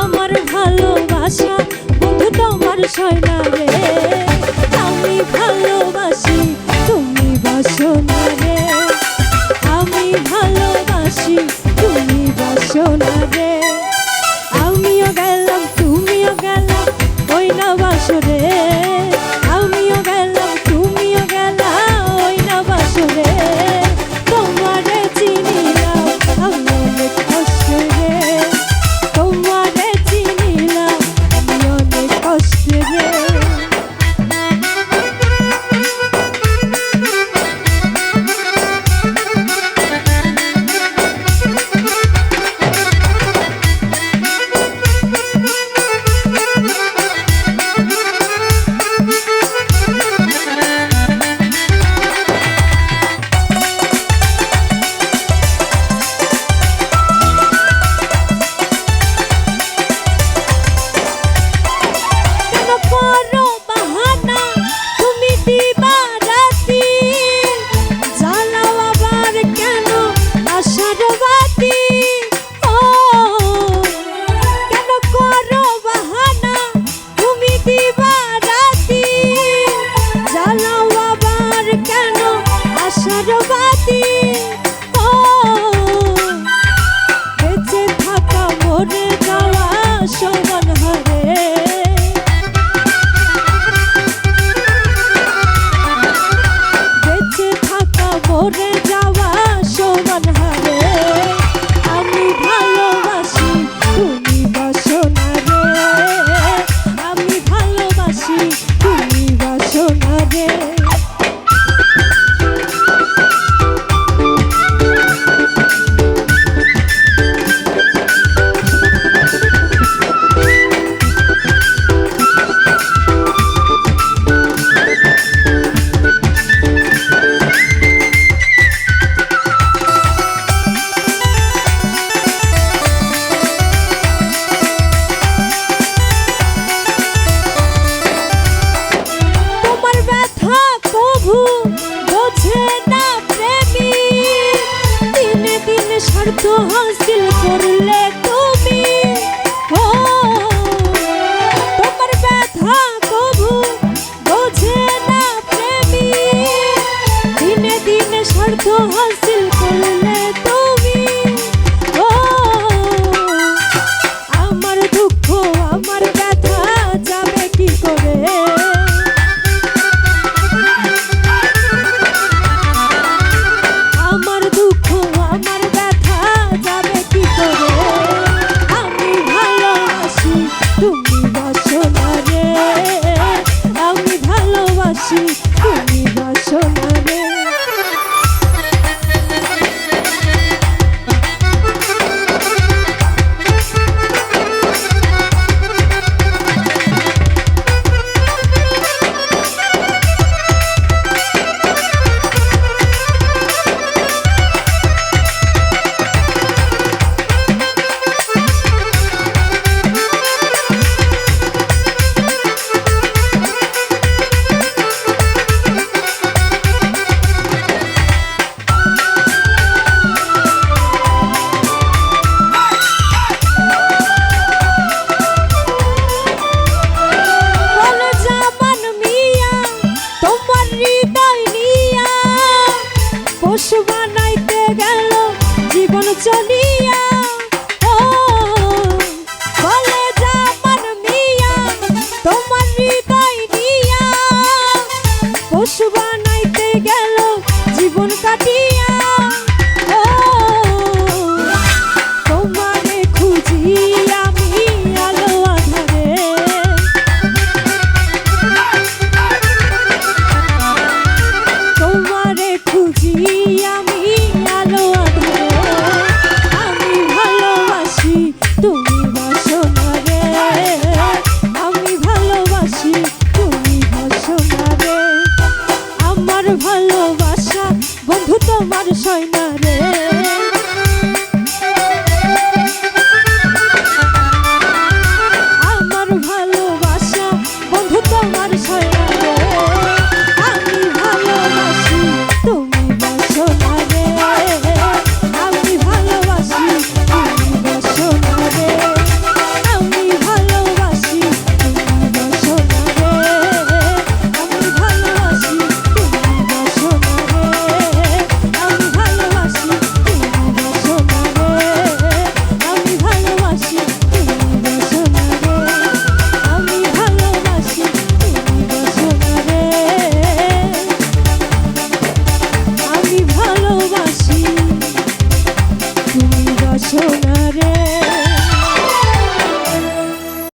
আমার ভালোবাসা বন্ধু তোমার সয় না রে। আমি ভালোবাসি, তুমি বাসো না রে। আমি ভালোবাসি, তুমি show हंसी সৈনা রে।